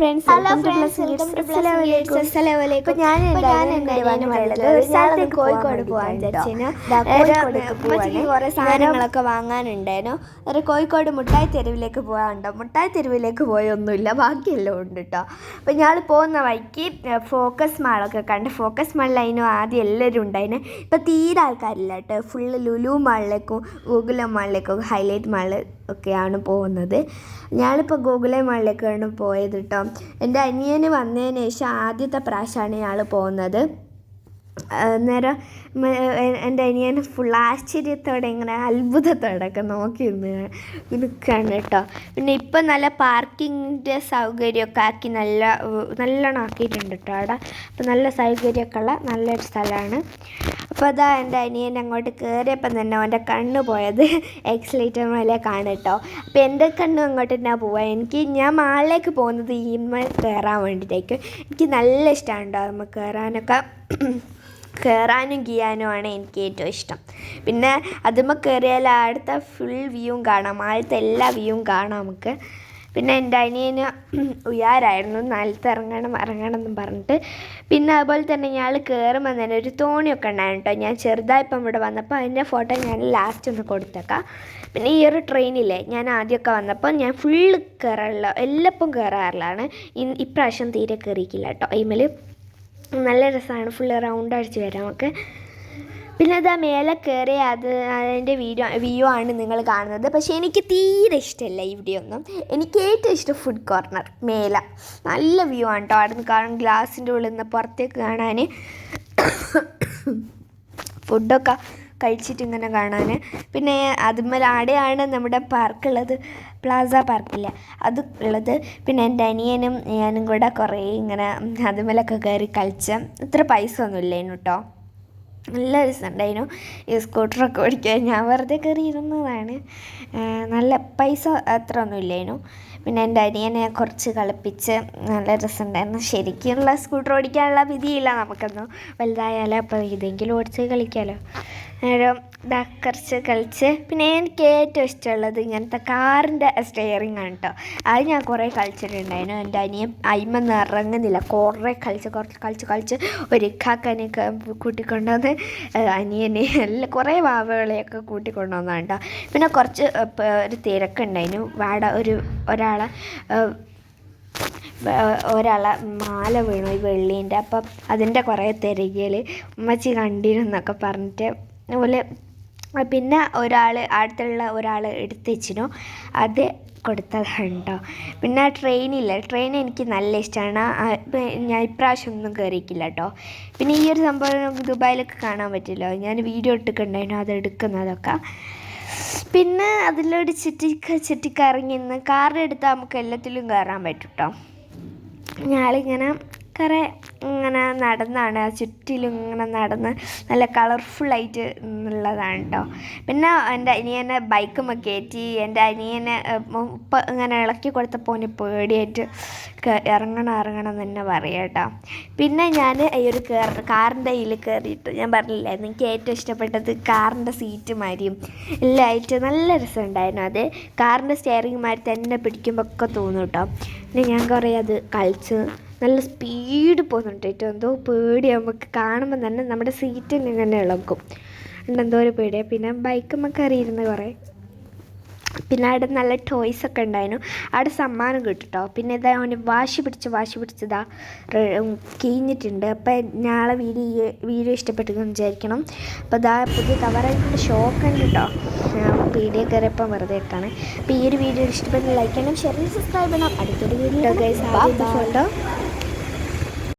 Friends ഞാൻ കോഴിക്കോട് പോകാൻ. കുറേ നേരം സാധനങ്ങളൊക്കെ വാങ്ങാനുണ്ടായിരുന്നു. അന്നേരം കോഴിക്കോട് മുട്ടായി തെരുവിലേക്ക് പോകാനുണ്ടോ മുട്ടായി തെരുവിലേക്ക് പോയൊന്നുമില്ല. ബാക്കിയെല്ലാം ഉണ്ട് കേട്ടോ. അപ്പോൾ ഞാൻ പോകുന്ന വഴിക്ക് ഫോക്കസ് മാളൊക്കെ കണ്ട് ഫോക്കസ് മാളിൽ അതിനും ആദ്യം എല്ലാവരും ഉണ്ടായിരുന്നു ഇപ്പം തീരെ ആൾക്കാരില്ല കേട്ടോ. ഫുള്ള് ലുലു മാളിലേക്കും ഗൂഗിള മാളിലേക്കും ഹൈലൈറ്റ് മാളിൽ ഒക്കെയാണ് പോകുന്നത്. ഞാനിപ്പോൾ ഗോകുലം മാളിലേക്കാണ് പോയത് കേട്ടോ എന്റെ അനിയന് വന്നതിന് ശേഷം ആദ്യത്തെ പ്രാവശ്യമാണ് ഞങ്ങൾ പോകുന്നത്. അന്നേരം എന്റെ അനിയൻ ഫുൾ ആശ്ചര്യത്തോടെ ഇങ്ങനെ അത്ഭുതത്തോടെ നോക്കി നിന്ന് നിൽക്കുകയാണ് കേട്ടോ പിന്നെ ഇപ്പം നല്ല പാർക്കിങ്ങിന്റെ സൗകര്യമൊക്കെ ആക്കി നല്ല നല്ലോണം ആക്കിയിട്ടുണ്ട് കേട്ടോ അവിടെ. അപ്പം നല്ല സൗകര്യമൊക്കെ ഉള്ള നല്ലൊരു സ്ഥലമാണ്. അപ്പോൾ അതാ എന്റെ അനിയൻ അങ്ങോട്ട് കയറിയപ്പം തന്നെ അവന്റെ കണ്ണ് പോയത് എക്സലേറ്റർ മേലേക്കാണ് കേട്ടോ. അപ്പോൾ എന്റെ കണ്ണ് അങ്ങോട്ട് തന്നെ പോവുക എനിക്ക് ഞാൻ മാളിലേക്ക് പോകുന്നത് ഈ മേൽ കയറാൻ വേണ്ടിയിട്ടായിരിക്കും. എനിക്ക് നല്ല ഇഷ്ടമാണ് കേട്ടോ നമ്മൾ കയറാനൊക്കെ. കയറാനും ഗിയാനുമാണ് എനിക്ക് ഏറ്റവും ഇഷ്ടം. പിന്നെ അതുമ്മ കയറിയാൽ അടുത്ത ഫുൾ വ്യൂവും കാണാം. ആദ്യത്തെ എല്ലാ വ്യൂവും കാണാം നമുക്ക്. പിന്നെ എന്റെ അനിയന് ഉയാരായിരുന്നു നിലത്ത് ഇറങ്ങണം ഇറങ്ങണം എന്ന് പറഞ്ഞിട്ട്. പിന്നെ അതുപോലെ തന്നെ ഞാൻ കയറുമ്പോൾ തന്നെ ഒരു തോണിയൊക്കെ ഉണ്ടായിരുന്നു കേട്ടോ. ഞാൻ ചെറുതായിപ്പം ഇവിടെ വന്നപ്പോൾ അതിന്റെ ഫോട്ടോ ഞാൻ ലാസ്റ്റ് ഒന്ന് കൊടുത്തേക്കാം. പിന്നെ ഈ ഒരു ട്രെയിനില്ലേ ഞാൻ ആദ്യമൊക്കെ വന്നപ്പോൾ ഞാൻ ഫുള്ള് കയറാറില്ല എല്ലപ്പം ഇന്ന് ഇപ്രാവശ്യം തീരെ കയറിയിട്ടില്ല കേട്ടോ. അതിമേൽ നല്ല രസമാണ്. ഫുള്ള് റൗണ്ട് അടിച്ച് വരാം നമുക്ക് പിന്നെ അതാ മേലെ കയറി അത് അതിന്റെ വീഡിയോ വ്യൂ ആണ് നിങ്ങൾ കാണുന്നത്. പക്ഷേ എനിക്ക് തീരെ ഇഷ്ടമല്ല ഈ വീഡിയോ ഒന്നും. എനിക്ക് ഏറ്റവും ഇഷ്ടം ഫുഡ് കോർണർ മേല. നല്ല വ്യൂ ആണ് കേട്ടോ അവിടെ നിന്ന് ഗ്ലാസിന്റെ ഉള്ളിൽ നിന്ന് പുറത്തേക്ക് കാണാൻ ഫുഡൊക്കെ കഴിച്ചിട്ട് ഇങ്ങനെ കാണാൻ പിന്നെ അതുമ്മൽ ആടെയാണ് നമ്മുടെ പാർക്കുള്ളത് പ്ലാസ പാർക്കില്ല അത് ഉള്ളത്. പിന്നെ എന്റെ അനിയനും ഞാനും കൂടെ കുറേ ഇങ്ങനെ അതുമേലൊക്കെ കയറി കളിച്ച. ഇത്ര പൈസ ഒന്നും ഇല്ലേനു കേട്ടോ നല്ല രസമുണ്ടായിരുന്നു. ഈ സ്കൂട്ടറൊക്കെ ഓടിക്കാൻ. ഞാൻ വെറുതെ കയറി ഇരുന്നതാണ് നല്ല പൈസ അത്ര ഒന്നും ഇല്ലായിരുന്നു പിന്നെ എന്റെ അനിയനെ കുറച്ച് കളിപ്പിച്ച് നല്ല രസമുണ്ടായിരുന്നു. ശരിക്കുള്ള സ്കൂട്ടർ ഓടിക്കാനുള്ള വിധിയില്ല നമുക്കൊന്നും. വലുതായാലോ അപ്പോൾ ഇതെങ്കിലും ഓടിച്ച് കളിക്കാമല്ലോ നേരം ഇതാ കുറച്ച് കളിച്ച്. പിന്നെ എനിക്ക് ഏറ്റവും ഇഷ്ടമുള്ളത് ഇങ്ങനത്തെ കാറിന്റെ സ്റ്റെയറിംഗ് ആണ് കേട്ടോ അത് ഞാൻ കുറേ കളിച്ചിട്ടുണ്ടായിരുന്നു. എന്റെ അനിയൻ അയിമ ഇറങ്ങുന്നില്ല കുറേ കളിച്ച് കുറച്ച് കളിച്ച് കളിച്ച് ഒരു ഇക്കാക്കനെയൊക്കെ കൂട്ടിക്കൊണ്ടുവന്ന് അനിയനെ എല്ലാം കുറേ വാവകളെയൊക്കെ കൂട്ടിക്കൊണ്ടുവന്നതാണ് കേട്ടോ പിന്നെ കുറച്ച് ഒരു തിരക്ക് ഒരു തിരക്കുണ്ടായിരുന്നു. വാട ഒരു ഒരാളെ ഒരാളെ മാല വീണു ഈ വെള്ളീന്റെ. അപ്പം അതിന്റെ കുറേ തിരകിൽ ഉമ്മച്ചി കണ്ടിരുന്നൊക്കെ പറഞ്ഞിട്ട് അതുപോലെ പിന്നെ ഒരാൾ അടുത്തുള്ള ഒരാൾ എടുത്ത് വെച്ചിരുന്നു. അത് കൊടുത്തതാണ് കേട്ടോ പിന്നെ ട്രെയിനില്ല ട്രെയിൻ എനിക്ക് നല്ല ഇഷ്ടമാണ് ഞാൻ ഇപ്രാവശ്യം ഒന്നും കയറിയിട്ടില്ല കേട്ടോ പിന്നെ ഈ ഒരു സംഭവം ദുബായിലൊക്കെ കാണാൻ പറ്റില്ല? ഞാൻ വീഡിയോ ഇട്ടിട്ടുണ്ടായിരുന്നു. അത് എടുക്കുന്നതൊക്കെ. പിന്നെ അതിലൊരു ചുറ്റിക്ക ചുറ്റിക്കറങ്ങി നിന്ന് കാറിന്റെ എടുത്താൽ നമുക്ക് എല്ലാത്തിലും കയറാൻ പറ്റും കേട്ടോ ഞാളിങ്ങനെ കുറേ ഇങ്ങനെ നടന്നാണ്. ആ ചുറ്റിലും ഇങ്ങനെ നടന്ന് നല്ല കളർഫുള്ളായിട്ട് ഉള്ളതാണ് കേട്ടോ പിന്നെ എന്റെ അനിയനെ ബൈക്കുമ്മ കയറ്റി എന്റെ അനിയനെ ഉപ്പ ഇങ്ങനെ ഇളക്കി കൊടുത്തപ്പോൾ അവന് പേടിയായിട്ട് ഇറങ്ങണം ഇറങ്ങണം എന്ന് തന്നെ പറയാം കേട്ടോ പിന്നെ ഞാൻ ഈ ഒരു കയർ കാറിന്റെ ഇതിൽ കയറിയിട്ട് ഞാൻ പറഞ്ഞില്ലേ എനിക്ക് ഏറ്റവും ഇഷ്ടപ്പെട്ടത് കാറിന്റെ സീറ്റ് മാതിരിയും എല്ലായിട്ട് നല്ല രസമുണ്ടായിരുന്നു. അത് കാറിന്റെ സ്റ്റിയറിംഗ് മാതിരി തന്നെ പിടിക്കുമ്പോൾ ഒക്കെ തോന്നും കേട്ടോ പിന്നെ ഞാൻ കുറേ അത് കളിച്ച് നല്ല സ്പീഡ് പോകുന്നുണ്ട് ഏറ്റവും എന്തോ പേടി നമുക്ക് കാണുമ്പോൾ തന്നെ നമ്മുടെ സീറ്റിൽ തന്നെ ഇളക്കും. എന്തോ ഒരു പേടിയാണ് പിന്നെ ബൈക്ക് നമുക്ക് അറിയിരുന്നു കുറേ. പിന്നെ അവിടെ നല്ല ടോയ്സ് ഒക്കെ ഉണ്ടായിരുന്നു. അവിടെ സമ്മാനം കിട്ടിട്ടോ. പിന്നെ ഇതാ അവന് വാശി പിടിച്ച് വാശി പിടിച്ചതാ കീഞ്ഞിട്ടുണ്ട്. അപ്പം നാളെ വീഡിയോ വീഡിയോ ഇഷ്ടപ്പെട്ടെന്ന് വിചാരിക്കണം. അപ്പോൾ ഇതാ പുതിയ കവറായിട്ടുള്ള ഷോക്ക് ഉണ്ട് കേട്ടോ. വീഡിയോ കയറിയപ്പം വെറുതെ ഇട്ടാണ് അപ്പോൾ ഈ ഒരു വീഡിയോ ഇഷ്ടപ്പെട്ട് ലൈക്ക് ചെയ്യണം ഷെയർ ചെയ്യണം സബ്സ്ക്രൈബ് ചെയ്യണം. അടുത്തൊരു വീഡിയോ ഫോട്ടോ